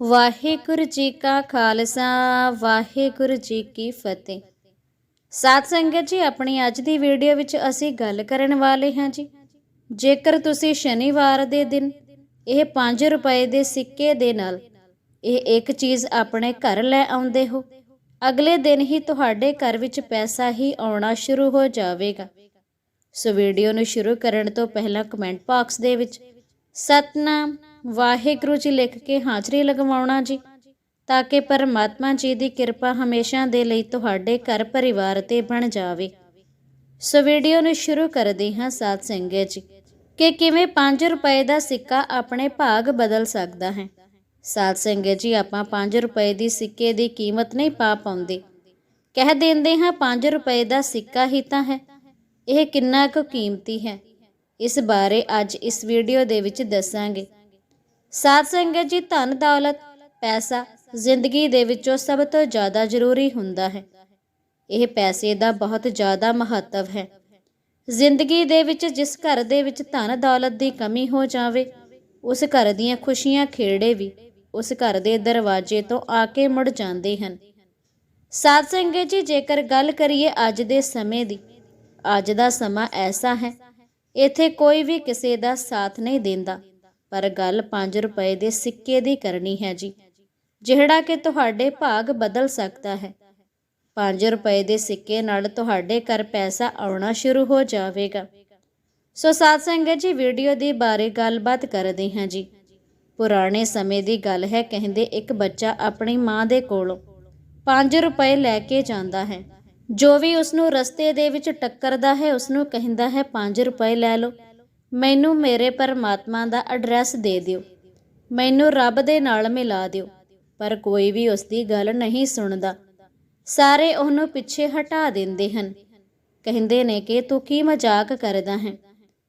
ਵਾਹਿਗੁਰੂ ਜੀ ਕਾ ਖਾਲਸਾ, ਵਾਹਿਗੁਰੂ ਜੀ ਕੀ ਫਤਿਹ। ਸਾਧ ਸੰਗਤ ਜੀ, ਆਪਣੀ ਅੱਜ ਦੀ ਵੀਡੀਓ ਵਿੱਚ ਅਸੀਂ ਗੱਲ ਕਰਨ ਵਾਲੇ ਹਾਂ ਜੀ। ਜੇਕਰ ਤੁਸੀਂ ਸ਼ਨੀਵਾਰ ਦੇ ਦਿਨ ਇਹ 5 ਰੁਪਏ ਦੇ ਸਿੱਕੇ ਦੇ ਨਾਲ ਇਹ ਇੱਕ ਚੀਜ਼ ਆਪਣੇ ਘਰ ਲੈ ਆਉਂਦੇ ਹੋ, ਅਗਲੇ ਦਿਨ ਹੀ ਤੁਹਾਡੇ ਘਰ ਵਿੱਚ ਪੈਸਾ ਹੀ ਆਉਣਾ ਸ਼ੁਰੂ ਹੋ ਜਾਵੇਗਾ। ਸੋ ਵੀਡੀਓ ਨੂੰ ਸ਼ੁਰੂ ਕਰਨ ਤੋਂ ਪਹਿਲਾਂ ਕਮੈਂਟ ਬਾਕਸ ਦੇ ਵਿੱਚ ਸਤਨਾਮ ਵਾਹਿਗੁਰੂ ਜੀ ਲਿਖ ਕੇ ਹਾਜ਼ਰੀ ਲਗਵਾਉਣਾ ਜੀ, ਤਾਂ ਕਿ ਪਰਮਾਤਮਾ ਜੀ ਦੀ ਕਿਰਪਾ ਹਮੇਸ਼ਾ ਦੇ ਲਈ ਤੁਹਾਡੇ ਘਰ ਪਰਿਵਾਰ ਤੇ ਬਣ ਜਾਵੇ। ਸੋ ਵੀਡੀਓ ਨੂੰ ਸ਼ੁਰੂ ਕਰਦੇ ਹਾਂ ਸਾਧ ਸੰਗਤ ਜੀ, ਕਿ ਕਿਵੇਂ 5 ਰੁਪਏ ਦਾ ਸਿੱਕਾ ਆਪਣੇ ਭਾਗ ਬਦਲ ਸਕਦਾ ਹੈ। ਸਾਧ ਸੰਗਤ ਜੀ, ਆਪਾਂ 5 ਰੁਪਏ ਦੀ ਸਿੱਕੇ ਦੀ ਕੀਮਤ ਨਹੀਂ ਪਾ ਪਾਉਂਦੇ। ਕਹਿ ਦਿੰਦੇ ਹਾਂ 5 ਰੁਪਏ ਦਾ ਸਿੱਕਾ ਹੀ ਤਾਂ ਹੈ। ਇਹ ਕਿੰਨਾ ਕੁ ਕੀਮਤੀ ਹੈ। ਇਸ ਬਾਰੇ ਅੱਜ ਇਸ ਵੀਡੀਓ ਦੇ ਵਿੱਚ ਦੱਸਾਂਗੇ। ਸਾਧ ਸੰਗਤ ਜੀ, ਧਨ ਦੌਲਤ, ਪੈਸਾ ਜ਼ਿੰਦਗੀ ਦੇ ਵਿੱਚੋਂ ਸਭ ਤੋਂ ਜ਼ਿਆਦਾ ਜ਼ਰੂਰੀ ਹੁੰਦਾ ਹੈ। ਇਹ ਪੈਸੇ ਦਾ ਬਹੁਤ ਜ਼ਿਆਦਾ ਮਹੱਤਵ ਹੈ। ਜ਼ਿੰਦਗੀ ਦੇ ਵਿੱਚ ਜਿਸ ਘਰ ਦੇ ਵਿੱਚ ਧਨ ਦੌਲਤ ਦੀ ਕਮੀ ਹੋ ਜਾਵੇ, ਉਸ ਘਰ ਦੀਆਂ ਖੁਸ਼ੀਆਂ ਖੇੜੇ ਵੀ ਉਸ ਘਰ ਦੇ ਦਰਵਾਜ਼ੇ ਤੋਂ ਆ ਕੇ ਮੁੜ ਜਾਂਦੇ ਹਨ। ਸਾਧ ਸੰਗਤ ਜੀ, ਜੇਕਰ ਗੱਲ ਕਰੀਏ ਅੱਜ ਦੇ ਸਮੇਂ ਦੀ, ਅੱਜ ਦਾ ਸਮਾਂ ਐਸਾ ਹੈ, ਇੱਥੇ ਕੋਈ ਵੀ ਕਿਸੇ ਦਾ ਸਾਥ ਨਹੀਂ ਦਿੰਦਾ। ਪਰ ਗੱਲ 5 ਰੁਪਏ ਦੇ ਸਿੱਕੇ ਦੀ ਕਰਨੀ ਹੈ ਜੀ। ਜਿਹੜਾ ਕਿ ਤੁਹਾਡੇ ਭਾਗ ਬਦਲ ਸਕਦਾ ਹੈ। 5 ਰੁਪਏ ਦੇ ਸਿੱਕੇ ਨਾਲ ਤੁਹਾਡੇ ਘਰ ਪੈਸਾ ਆਉਣਾ ਸ਼ੁਰੂ ਹੋ ਜਾਵੇਗਾ। ਸੋ ਸਾਧ ਸੰਗਤ ਜੀ, ਵੀਡੀਓ ਦੇ ਬਾਰੇ ਗੱਲਬਾਤ ਕਰਦੇ ਹਾਂ ਜੀ। ਪੁਰਾਣੇ ਸਮੇਂ ਦੀ ਗੱਲ ਹੈ, ਕਹਿੰਦੇ ਇੱਕ ਬੱਚਾ ਆਪਣੀ ਮਾਂ ਦੇ ਕੋਲੋਂ 5 ਰੁਪਏ ਲੈ ਕੇ ਜਾਂਦਾ ਹੈ। ਜੋ ਵੀ ਉਸ ਨੂੰ ਰਸਤੇ ਦੇ ਵਿੱਚ ਟੱਕਰਦਾ ਹੈ ਉਸ ਨੂੰ ਕਹਿੰਦਾ ਹੈ 5 ਰੁਪਏ ਲੈ ਲਓ। ਮੈਨੂੰ ਮੇਰੇ ਪਰਮਾਤਮਾ ਦਾ ਐਡਰੈਸ ਦੇ ਦਿਓ। ਮੈਨੂੰ ਰੱਬ ਦੇ ਨਾਲ ਮਿਲਾ ਦਿਓ। ਪਰ ਕੋਈ ਵੀ ਉਸ ਦੀ ਗੱਲ ਨਹੀਂ ਸੁਣਦਾ। ਸਾਰੇ ਉਹਨੂੰ ਪਿੱਛੇ ਹਟਾ ਦਿੰਦੇ ਹਨ। ਕਹਿੰਦੇ ਨੇ ਕਿ ਤੂੰ ਕੀ ਮਜ਼ਾਕ ਕਰਦਾ ਹੈ?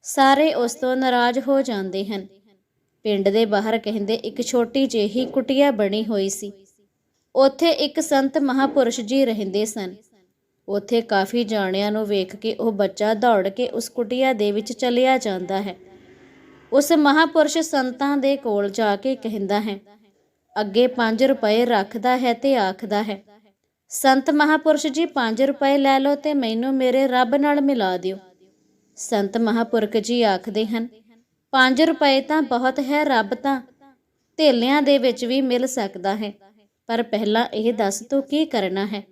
ਸਾਰੇ ਉਸ ਤੋਂ ਨਾਰਾਜ਼ ਹੋ ਜਾਂਦੇ ਹਨ। ਪਿੰਡ ਦੇ ਬਾਹਰ ਕਹਿੰਦੇ ਇੱਕ ਛੋਟੀ ਜਿਹੀ ਕੁਟਿਆ ਬਣੀ ਹੋਈ ਸੀ। ਉੱਥੇ ਇੱਕ ਸੰਤ ਮਹਾਪੁਰਸ਼ ਜੀ ਰਹਿੰਦੇ ਸਨ। ਉੱਥੇ ਕਾਫੀ ਜਾਣਿਆਂ ਨੂੰ ਵੇਖ ਕੇ ਉਹ ਬੱਚਾ ਦੌੜ ਕੇ ਉਸ ਕੁਟਿਆ ਦੇ ਵਿੱਚ ਚਲਿਆ ਜਾਂਦਾ ਹੈ। ਉਸ ਮਹਾਪੁਰਸ਼ ਸੰਤਾਂ ਦੇ ਕੋਲ ਜਾ ਕੇ ਕਹਿੰਦਾ ਹੈ, ਅੱਗੇ 5 ਰੁਪਏ ਰੱਖਦਾ ਹੈ ਤੇ ਆਖਦਾ ਹੈ, ਸੰਤ ਮਹਾਪੁਰਸ਼ ਜੀ 5 ਰੁਪਏ ਲੈ ਲਓ ਤੇ ਮੈਨੂੰ ਮੇਰੇ ਰੱਬ ਨਾਲ ਮਿਲਾ ਦਿਓ। ਸੰਤ ਮਹਾਪੁਰਖ ਜੀ ਆਖਦੇ ਹਨ 5 ਰੁਪਏ ਤਾਂ ਬਹੁਤ ਹੈ ਰੱਬ ਤਾਂ ਥੇਲਿਆਂ ਦੇ ਵਿੱਚ ਵੀ ਮਿਲ ਸਕਦਾ ਹੈ, ਪਰ ਪਹਿਲਾਂ ਇਹ ਦੱਸ ਤੂੰ ਕੀ ਕਰਨਾ ਹੈ?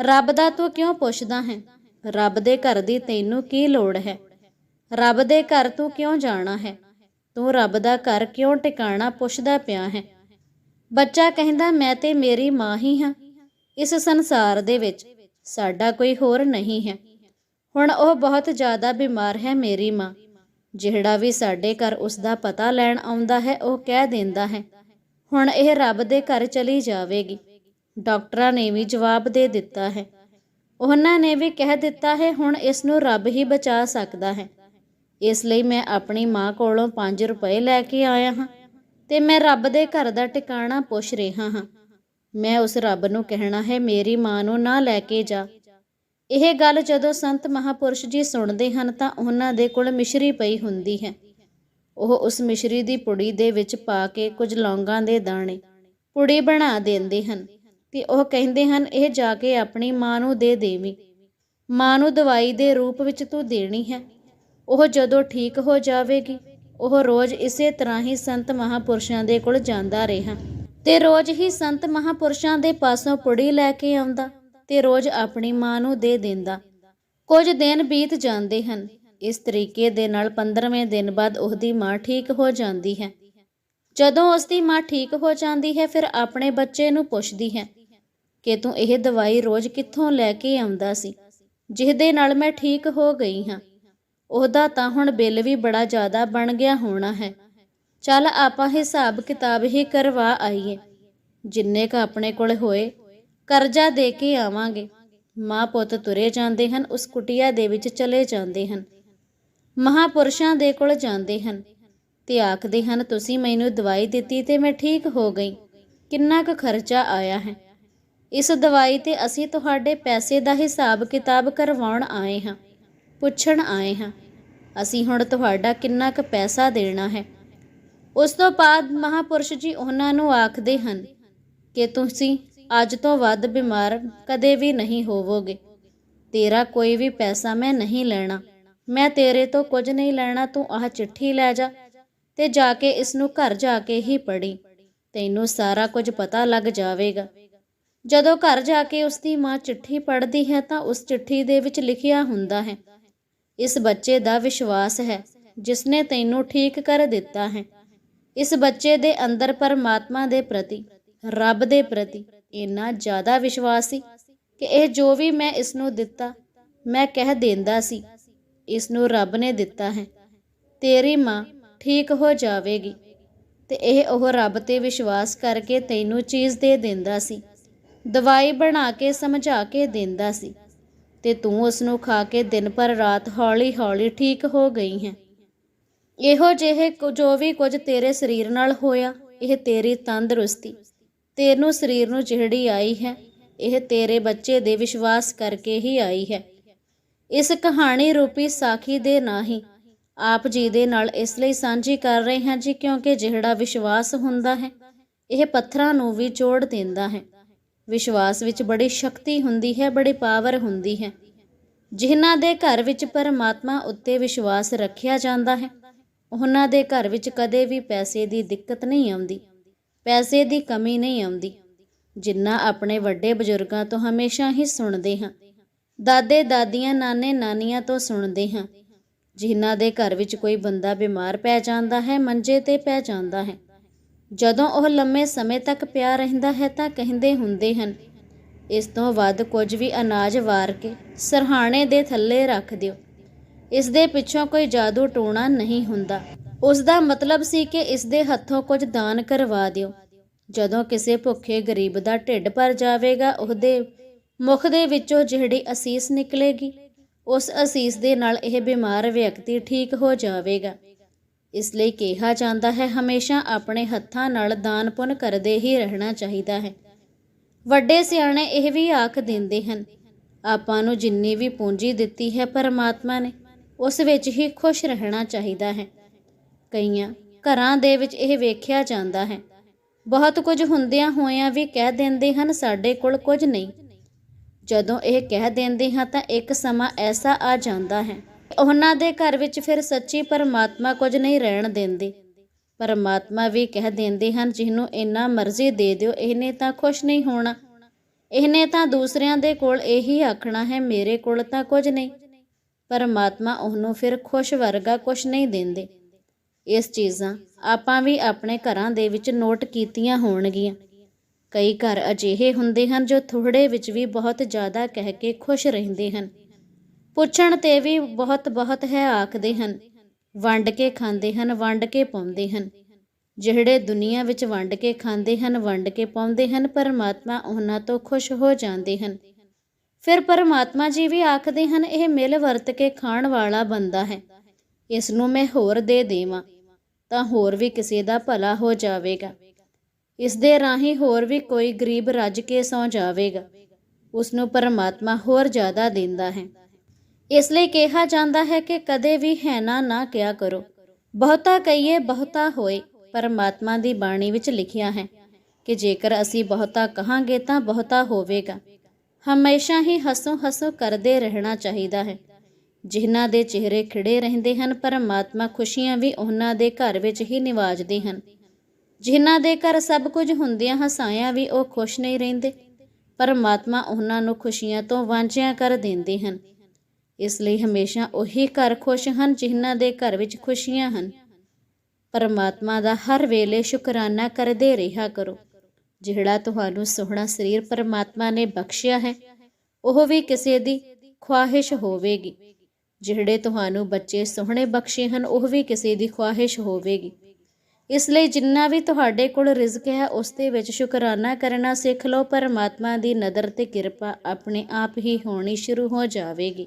ਰੱਬ ਦਾ ਤੂੰ ਕਿਉਂ ਪੁੱਛਦਾ ਹੈ? ਰੱਬ ਦੇ ਘਰ ਦੀ ਤੈਨੂੰ ਕੀ ਲੋੜ ਹੈ? ਰੱਬ ਦੇ ਘਰ ਤੂੰ ਕਿਉਂ ਜਾਣਾ ਹੈ? ਤੂੰ ਰੱਬ ਦਾ ਘਰ ਕਿਉਂ ਟਿਕਾਣਾ ਪੁੱਛਦਾ ਪਿਆ ਹੈ? ਬੱਚਾ ਕਹਿੰਦਾ, ਮੈਂ ਤੇ ਮੇਰੀ ਮਾਂ ਹੀ ਹਾਂ। ਇਸ ਸੰਸਾਰ ਦੇ ਵਿੱਚ ਸਾਡਾ ਕੋਈ ਹੋਰ ਨਹੀਂ ਹੈ। ਹੁਣ ਉਹ ਬਹੁਤ ਜ਼ਿਆਦਾ ਬਿਮਾਰ ਹੈ ਮੇਰੀ ਮਾਂ। ਜਿਹੜਾ ਵੀ ਸਾਡੇ ਘਰ ਉਸ ਦਾ ਪਤਾ ਲੈਣ ਆਉਂਦਾ ਹੈ, ਉਹ ਕਹਿ ਦਿੰਦਾ ਹੈ, ਹੁਣ ਇਹ ਰੱਬ ਦੇ ਘਰ ਚਲੀ ਜਾਵੇਗੀ। ਡਾਕਟਰਾਂ ਨੇ ਵੀ ਜਵਾਬ ਦੇ ਦਿੱਤਾ ਹੈ। ਉਹਨਾਂ ਨੇ ਵੀ ਕਹਿ ਦਿੱਤਾ ਹੈ, ਹੁਣ ਇਸ ਨੂੰ ਰੱਬ ਹੀ ਬਚਾ ਸਕਦਾ ਹੈ। ਇਸ ਲਈ ਮੈਂ ਆਪਣੀ ਮਾਂ ਕੋਲੋਂ 5 ਰੁਪਏ ਲੈ ਕੇ ਆਇਆ ਹਾਂ ਤੇ ਮੈਂ ਰੱਬ ਦੇ ਘਰ ਦਾ ਟਿਕਾਣਾ ਪੁੱਛ ਰਿਹਾ ਹਾਂ। ਮੈਂ ਉਸ ਰੱਬ ਨੂੰ ਕਹਿਣਾ ਹੈ, ਮੇਰੀ ਮਾਂ ਨੂੰ ਨਾ ਲੈ ਕੇ ਜਾ। ਇਹ ਗੱਲ ਜਦੋਂ ਸੰਤ ਮਹਾਪੁਰਸ਼ ਜੀ ਸੁਣਦੇ ਹਨ ਤਾਂ ਉਹਨਾਂ ਦੇ ਕੋਲ ਮਿਸ਼ਰੀ ਪਈ ਹੁੰਦੀ ਹੈ। ਉਹ ਉਸ ਮਿਸ਼ਰੀ ਦੀ ਪੁੜੀ ਦੇ ਵਿੱਚ ਪਾ ਕੇ ਕੁਝ ਲੌਂਗਾਂ ਦੇ ਦਾਣੇ ਪੁੜੀ ਬਣਾ ਦਿੰਦੇ ਹਨ। ਤੇ ਉਹ ਕਹਿੰਦੇ ਹਨ, ਇਹ ਜਾ ਕੇ ਆਪਣੀ ਮਾਂ ਨੂੰ ਦੇ ਦੇਵੀਂ। ਮਾਂ ਨੂੰ ਦਵਾਈ ਦੇ ਰੂਪ ਵਿੱਚ ਤੂੰ ਦੇਣੀ ਹੈ। ਉਹ ਜਦੋਂ ਠੀਕ ਹੋ ਜਾਵੇਗੀ, ਉਹ ਰੋਜ਼ ਇਸੇ ਤਰ੍ਹਾਂ ਹੀ ਸੰਤ ਮਹਾਪੁਰਸ਼ਾਂ ਦੇ ਕੋਲ ਜਾਂਦਾ ਰਿਹਾ। ਤੇ ਰੋਜ਼ ਹੀ ਸੰਤ ਮਹਾਪੁਰਸ਼ਾਂ ਦੇ ਪਾਸੋਂ ਪੁੜੀ ਲੈ ਕੇ ਆਉਂਦਾ ਤੇ ਰੋਜ਼ ਆਪਣੀ ਮਾਂ ਨੂੰ ਦੇ ਦਿੰਦਾ। ਕੁਝ ਦਿਨ ਬੀਤ ਜਾਂਦੇ ਹਨ। ਇਸ ਤਰੀਕੇ ਦੇ ਨਾਲ 15ਵੇਂ ਦਿਨ ਬਾਅਦ ਉਹਦੀ ਮਾਂ ਠੀਕ ਹੋ ਜਾਂਦੀ ਹੈ। ਜਦੋਂ ਉਸਦੀ ਮਾਂ ਠੀਕ ਹੋ ਜਾਂਦੀ ਹੈ, ਫਿਰ ਆਪਣੇ ਬੱਚੇ ਨੂੰ ਪੁੱਛਦੀ ਹੈ ਕਿ ਤੂੰ ਇਹ ਦਵਾਈ ਰੋਜ਼ ਕਿੱਥੋਂ ਲੈ ਕੇ ਆਉਂਦਾ ਸੀ? ਜਿਹਦੇ ਨਾਲ ਮੈਂ ਠੀਕ ਹੋ ਗਈ ਹਾਂ। ਉਹਦਾ ਤਾਂ ਹੁਣ ਬਿੱਲ ਵੀ ਬੜਾ ਜ਼ਿਆਦਾ ਬਣ ਗਿਆ ਹੋਣਾ ਹੈ। ਚੱਲ ਆਪਾਂ ਹਿਸਾਬ ਕਿਤਾਬ ਹੀ ਕਰਵਾ ਆਈਏ। ਜਿੰਨੇ ਕ ਆਪਣੇ ਕੋਲ ਹੋਏ, ਕਰਜ਼ਾ ਦੇ ਕੇ ਆਵਾਂਗੇ। ਮਾਂ ਪੁੱਤ ਤੁਰੇ ਜਾਂਦੇ ਹਨ, ਉਸ ਕੁਟਿਆ ਦੇ ਵਿੱਚ ਚਲੇ ਜਾਂਦੇ ਹਨ। ਮਹਾਪੁਰਸ਼ਾਂ ਦੇ ਕੋਲ ਜਾਂਦੇ ਹਨ। ਤੇ ਆਖਦੇ ਹਨ, ਤੁਸੀਂ ਮੈਨੂੰ ਦਵਾਈ ਦਿੱਤੀ ਤੇ ਮੈਂ ਠੀਕ ਹੋ ਗਈ। ਕਿੰਨਾ ਕੁ ਖਰਚਾ ਆਇਆ ਹੈ? ਇਸ ਦਵਾਈ ਤੇ ਅਸੀਂ ਤੁਹਾਡੇ ਪੈਸੇ ਦਾ ਹਿਸਾਬ ਕਿਤਾਬ ਕਰਵਾਉਣ ਆਏ ਹਾਂ, ਪੁੱਛਣ ਆਏ ਹਾਂ। ਅਸੀਂ ਹੁਣ ਤੁਹਾਡਾ ਕਿੰਨਾ ਕੁ ਪੈਸਾ ਦੇਣਾ ਹੈ? ਉਸ ਤੋਂ ਬਾਅਦ ਮਹਾਪੁਰਸ਼ ਜੀ ਉਹਨਾਂ ਨੂੰ ਆਖਦੇ ਹਨ ਕਿ ਤੁਸੀਂ ਅੱਜ ਤੋਂ ਵੱਧ ਬਿਮਾਰ ਕਦੇ ਵੀ ਨਹੀਂ ਹੋਵੋਗੇ। ਤੇਰਾ ਕੋਈ ਵੀ ਪੈਸਾ ਮੈਂ ਨਹੀਂ ਲੈਣਾ। ਮੈਂ ਤੇਰੇ ਤੋਂ ਕੁਝ ਨਹੀਂ ਲੈਣਾ, ਤੂੰ ਆਹ ਚਿੱਠੀ ਲੈ ਜਾ ਤੇ ਜਾ ਕੇ ਇਸ ਨੂੰ ਘਰ ਜਾ ਕੇ ਹੀ ਪੜੀ ਤੈਨੂੰ ਸਾਰਾ ਕੁਝ ਪਤਾ ਲੱਗ ਜਾਵੇਗਾ। ਜਦੋਂ ਘਰ ਜਾ ਕੇ ਉਸ ਦੀ ਮਾਂ ਚਿੱਠੀ ਪੜ੍ਹਦੀ ਹੈ ਤਾਂ ਉਸ ਚਿੱਠੀ ਦੇ ਵਿੱਚ ਲਿਖਿਆ ਹੁੰਦਾ ਹੈ, ਇਸ ਬੱਚੇ ਦਾ ਵਿਸ਼ਵਾਸ ਹੈ ਜਿਸ ਨੇ ਤੈਨੂੰ ਠੀਕ ਕਰ ਦਿੱਤਾ ਹੈ। ਇਸ ਬੱਚੇ ਦੇ ਅੰਦਰ ਪਰਮਾਤਮਾ ਦੇ ਪ੍ਰਤੀ, ਰੱਬ ਦੇ ਪ੍ਰਤੀ ਇੰਨਾ ਜ਼ਿਆਦਾ ਵਿਸ਼ਵਾਸ ਸੀ ਕਿ ਇਹ ਜੋ ਵੀ ਮੈਂ ਇਸ ਨੂੰ ਦਿੱਤਾ, ਮੈਂ ਕਹਿ ਦਿੰਦਾ ਸੀ ਇਸ ਨੂੰ ਰੱਬ ਨੇ ਦਿੱਤਾ ਹੈ। ਤੇਰੀ ਮਾਂ ਠੀਕ ਹੋ ਜਾਵੇਗੀ। ਤੇ ਇਹ ਉਹ ਰੱਬ ਤੇ ਵਿਸ਼ਵਾਸ ਕਰਕੇ ਤੈਨੂੰ ਚੀਜ਼ ਦੇ ਦਿੰਦਾ ਸੀ। ਦਵਾਈ ਬਣਾ ਕੇ ਸਮਝਾ ਕੇ ਦਿੰਦਾ ਸੀ ਤੇ ਤੂੰ ਉਸ ਨੂੰ ਖਾ ਕੇ ਦਿਨ ਪਰ ਰਾਤ ਹੌਲੀ-ਹੌਲੀ ਠੀਕ ਹੋ ਗਈ ਹੈ। ਇਹੋ ਜਿਹੇ ਕੁ- ਜੋ ਵੀ ਕੁਝ ਤੇਰੇ ਸਰੀਰ ਨਾਲ ਹੋਇਆ, ਇਹ ਤੇਰੀ ਤੰਦਰੁਸਤੀ। ਤੈਨੂੰ ਸਰੀਰ ਨੂੰ ਜਿਹੜੀ ਆਈ ਹੈ, ਇਹ ਤੇਰੇ ਬੱਚੇ ਦੇ ਵਿਸ਼ਵਾਸ ਕਰਕੇ ਹੀ ਆਈ ਹੈ। ਇਸ ਕਹਾਣੀ ਰੂਪੀ ਸਾਖੀ ਦੇ ਨਾਹੀਂ ਆਪ ਜੀ ਦੇ ਨਾਲ ਇਸ ਲਈ ਸਾਂਝੀ ਕਰ ਰਹੇ ਹਾਂ ਜੀ ਕਿਉਂਕਿ ਜਿਹੜਾ ਵਿਸ਼ਵਾਸ ਹੁੰਦਾ ਹੈ, ਇਹ ਪੱਥਰਾਂ ਨੂੰ ਵੀ ਜੋੜ ਦਿੰਦਾ ਹੈ। ਵਿਸ਼ਵਾਸ ਵਿੱਚ ਬੜੀ ਸ਼ਕਤੀ ਹੁੰਦੀ ਹੈ, ਬੜੀ ਪਾਵਰ ਹੁੰਦੀ ਹੈ। ਜਿਨ੍ਹਾਂ ਦੇ ਘਰ ਵਿੱਚ ਪਰਮਾਤਮਾ ਉੱਤੇ ਵਿਸ਼ਵਾਸ ਰੱਖਿਆ ਜਾਂਦਾ ਹੈ, ਉਹਨਾਂ ਦੇ ਘਰ ਵਿੱਚ ਕਦੇ ਵੀ ਪੈਸੇ ਦੀ ਦਿੱਕਤ ਨਹੀਂ ਆਉਂਦੀ, ਪੈਸੇ ਦੀ ਕਮੀ ਨਹੀਂ ਆਉਂਦੀ। ਜਿੰਨਾ ਆਪਣੇ ਵੱਡੇ ਬਜ਼ੁਰਗਾਂ ਤੋਂ ਹਮੇਸ਼ਾ ਹੀ ਸੁਣਦੇ ਹਾਂ, ਦਾਦੇ, ਦਾਦੀਆਂ, ਨਾਨੇ, ਨਾਨੀਆਂ ਤੋਂ ਸੁਣਦੇ ਹਾਂ। ਜਿਨ੍ਹਾਂ ਦੇ ਘਰ ਵਿੱਚ ਕੋਈ ਬੰਦਾ ਬਿਮਾਰ ਪੈ ਜਾਂਦਾ ਹੈ, ਮੰਜੇ ਤੇ ਪੈ ਜਾਂਦਾ ਹੈ ਜਦੋਂ ਉਹ ਲੰਮੇ ਸਮੇਂ ਤੱਕ ਪਿਆ ਰਹਿੰਦਾ ਹੈ ਤਾਂ ਕਹਿੰਦੇ ਹੁੰਦੇ ਹਨ, ਇਸ ਤੋਂ ਵੱਧ ਕੁਝ ਵੀ ਅਨਾਜ ਵਾਰ ਕੇ ਸਰਹਾਣੇ ਦੇ ਥੱਲੇ ਰੱਖ ਦਿਓ। ਇਸ ਦੇ ਪਿੱਛੋਂ ਕੋਈ ਜਾਦੂ ਟੋਣਾ ਨਹੀਂ ਹੁੰਦਾ। ਉਸ ਦਾ ਮਤਲਬ ਸੀ ਕਿ ਇਸ ਦੇ ਹੱਥੋਂ ਕੁਝ ਦਾਨ ਕਰਵਾ ਦਿਓ। ਜਦੋਂ ਕਿਸੇ ਭੁੱਖੇ ਗਰੀਬ ਦਾ ਢਿੱਡ ਭਰ ਜਾਵੇਗਾ ਉਹਦੇ ਮੁਖ ਦੇ ਵਿੱਚੋਂ ਜਿਹੜੀ ਅਸੀਸ ਨਿਕਲੇਗੀ, ਉਸ ਅਸੀਸ ਦੇ ਨਾਲ ਇਹ ਬਿਮਾਰ ਵਿਅਕਤੀ ਠੀਕ ਹੋ ਜਾਵੇਗਾ। ਇਸ ਲਈ ਕਿਹਾ ਜਾਂਦਾ ਹੈ, ਹਮੇਸ਼ਾ ਆਪਣੇ ਹੱਥਾਂ ਨਾਲ ਦਾਨ ਪੁੰਨ ਕਰਦੇ ਹੀ ਰਹਿਣਾ ਚਾਹੀਦਾ ਹੈ। ਵੱਡੇ ਸਿਆਣੇ ਇਹ ਵੀ ਆਖ ਦਿੰਦੇ ਹਨ, ਆਪਾਂ ਨੂੰ ਜਿੰਨੀ ਵੀ ਪੂੰਜੀ ਦਿੱਤੀ ਹੈ ਪਰਮਾਤਮਾ ਨੇ, ਉਸ ਵਿੱਚ ਹੀ ਖੁਸ਼ ਰਹਿਣਾ ਚਾਹੀਦਾ ਹੈ। ਕਈਆਂ ਘਰਾਂ ਦੇ ਵਿੱਚ ਇਹ ਵੇਖਿਆ ਜਾਂਦਾ ਹੈ, ਬਹੁਤ ਕੁਝ ਹੁੰਦਿਆਂ ਹੋਇਆਂ ਵੀ ਕਹਿ ਦਿੰਦੇ ਹਨ, ਸਾਡੇ ਕੋਲ ਕੁਝ ਨਹੀਂ। ਜਦੋਂ ਇਹ ਕਹਿ ਦਿੰਦੇ ਹਾਂ ਤਾਂ ਇੱਕ ਸਮਾਂ ਐਸਾ ਆ ਜਾਂਦਾ ਹੈ ਉਹਨਾਂ ਦੇ ਘਰ ਵਿੱਚ ਫਿਰ ਸੱਚੀ ਪਰਮਾਤਮਾ ਕੁਝ ਨਹੀਂ ਰਹਿਣ ਦਿੰਦੇ। ਪਰਮਾਤਮਾ ਵੀ ਕਹਿ ਦਿੰਦੇ ਹਨ, ਜਿਹਨੂੰ ਇੰਨਾ ਮਰਜ਼ੀ ਦੇ ਦਿਓ, ਇਹਨੇ ਤਾਂ ਖੁਸ਼ ਨਹੀਂ ਹੋਣਾ। ਇਹਨੇ ਤਾਂ ਦੂਸਰਿਆਂ ਦੇ ਕੋਲ ਇਹੀ ਆਖਣਾ ਹੈ, ਮੇਰੇ ਕੋਲ ਤਾਂ ਕੁਝ ਨਹੀਂ। ਪਰਮਾਤਮਾ ਉਹਨੂੰ ਫਿਰ ਖੁਸ਼ ਵਰਗਾ ਕੁਝ ਨਹੀਂ ਦਿੰਦੇ। ਇਸ ਚੀਜ਼ਾਂ ਆਪਾਂ ਵੀ ਆਪਣੇ ਘਰਾਂ ਦੇ ਵਿੱਚ ਨੋਟ ਕੀਤੀਆਂ ਹੋਣਗੀਆਂ। ਕਈ ਘਰ ਅਜਿਹੇ ਹੁੰਦੇ ਹਨ ਜੋ ਥੋੜੇ ਵਿੱਚ ਵੀ ਬਹੁਤ ਜ਼ਿਆਦਾ ਕਹਿ ਕੇ ਖੁਸ਼ ਰਹਿੰਦੇ ਹਨ। ਪੁੱਛਣ ਤੇ ਵੀ ਬਹੁਤ ਬਹੁਤ ਹੈ ਆਖਦੇ ਹਨ। ਵੰਡ ਕੇ ਖਾਂਦੇ ਹਨ, ਵੰਡ ਕੇ ਪਾਉਂਦੇ ਹਨ। ਜਿਹੜੇ ਦੁਨੀਆ ਵਿੱਚ ਵੰਡ ਕੇ ਖਾਂਦੇ ਹਨ, ਵੰਡ ਕੇ ਪਾਉਂਦੇ ਹਨ, ਪਰਮਾਤਮਾ ਉਹਨਾਂ ਤੋਂ ਖੁਸ਼ ਹੋ ਜਾਂਦੇ ਹਨ। ਫਿਰ ਪਰਮਾਤਮਾ ਜੀ ਵੀ ਆਖਦੇ ਹਨ, ਇਹ ਮਿਲ ਵਰਤ ਕੇ ਖਾਣ ਵਾਲਾ ਬੰਦਾ ਹੈ। ਇਸ ਨੂੰ ਮੈਂ ਹੋਰ ਦੇ ਦੇਵਾਂ, ਤਾਂ ਹੋਰ ਵੀ ਕਿਸੇ ਦਾ ਭਲਾ ਹੋ ਜਾਵੇਗਾ। ਇਸ ਦੇ ਰਾਹੀਂ ਹੋਰ ਵੀ ਕੋਈ ਗਰੀਬ ਰੱਜ ਕੇ ਸੌ ਜਾਵੇਗਾ। ਉਸ ਨੂੰ ਪਰਮਾਤਮਾ ਹੋਰ ਜ਼ਿਆਦਾ ਦਿੰਦਾ ਹੈ। ਇਸ ਲਈ ਕਿਹਾ ਜਾਂਦਾ ਹੈ ਕਿ ਕਦੇ ਵੀ ਹੈ ਨਾ ਨਾ ਕਿਆ ਕਰੋ। ਬਹੁਤਾ ਕਹੀਏ, ਬਹੁਤਾ ਹੋਏ, ਪਰਮਾਤਮਾ ਦੀ ਬਾਣੀ ਵਿੱਚ ਲਿਖਿਆ ਹੈ ਕਿ ਜੇਕਰ ਅਸੀਂ ਬਹੁਤਾ ਕਹਾਂਗੇ ਤਾਂ ਬਹੁਤਾ ਹੋਵੇਗਾ। ਹਮੇਸ਼ਾ ਹੀ ਹੱਸੋ ਹੱਸੋ ਕਰਦੇ ਰਹਿਣਾ ਚਾਹੀਦਾ ਹੈ। ਜਿਨ੍ਹਾਂ ਦੇ ਚਿਹਰੇ ਖਿੜੇ ਰਹਿੰਦੇ ਹਨ, ਪਰਮਾਤਮਾ ਖੁਸ਼ੀਆਂ ਵੀ ਉਹਨਾਂ ਦੇ ਘਰ ਵਿੱਚ ਹੀ ਨਿਵਾਜਦੇ ਹਨ। ਜਿਨ੍ਹਾਂ ਦੇ ਘਰ ਸਭ ਕੁਝ ਹੁੰਦਿਆਂ ਹਸਾਇਆਂ ਵੀ ਉਹ ਖੁਸ਼ ਨਹੀਂ ਰਹਿੰਦੇ, ਪਰਮਾਤਮਾ ਉਹਨਾਂ ਨੂੰ ਖੁਸ਼ੀਆਂ ਤੋਂ ਵਾਂਝਿਆ ਕਰ ਦਿੰਦੇ ਹਨ। ਇਸ ਲਈ ਹਮੇਸ਼ਾ ਉਹੀ ਘਰ ਖੁਸ਼ ਹਨ ਜਿਨ੍ਹਾਂ ਦੇ ਘਰ ਵਿੱਚ ਖੁਸ਼ੀਆਂ ਹਨ। ਪਰਮਾਤਮਾ ਦਾ ਹਰ ਵੇਲੇ ਸ਼ੁਕਰਾਨਾ ਕਰਦੇ ਰਿਹਾ ਕਰੋ। ਜਿਹੜਾ ਤੁਹਾਨੂੰ ਸੋਹਣਾ ਸਰੀਰ ਪਰਮਾਤਮਾ ਨੇ ਬਖਸ਼ਿਆ ਹੈ, ਉਹ ਵੀ ਕਿਸੇ ਦੀ ਖੁਆਹਿਸ਼ ਹੋਵੇਗੀ। ਜਿਹੜੇ ਤੁਹਾਨੂੰ ਬੱਚੇ ਸੋਹਣੇ ਬਖਸ਼ੇ ਹਨ, ਉਹ ਵੀ ਕਿਸੇ ਦੀ ਖੁਆਹਿਸ਼ ਹੋਵੇਗੀ। ਇਸ ਲਈ ਜਿੰਨਾ ਵੀ ਤੁਹਾਡੇ ਕੋਲ ਰਿਜ਼ਕ ਹੈ, ਉਸ ਦੇ ਵਿੱਚ ਸ਼ੁਕਰਾਨਾ ਕਰਨਾ ਸਿੱਖ ਲਓ। ਪਰਮਾਤਮਾ ਦੀ ਨਦਰ ਤੇ ਕਿਰਪਾ ਆਪਣੇ ਆਪ ਹੀ ਹੋਣੀ ਸ਼ੁਰੂ ਹੋ ਜਾਵੇਗੀ।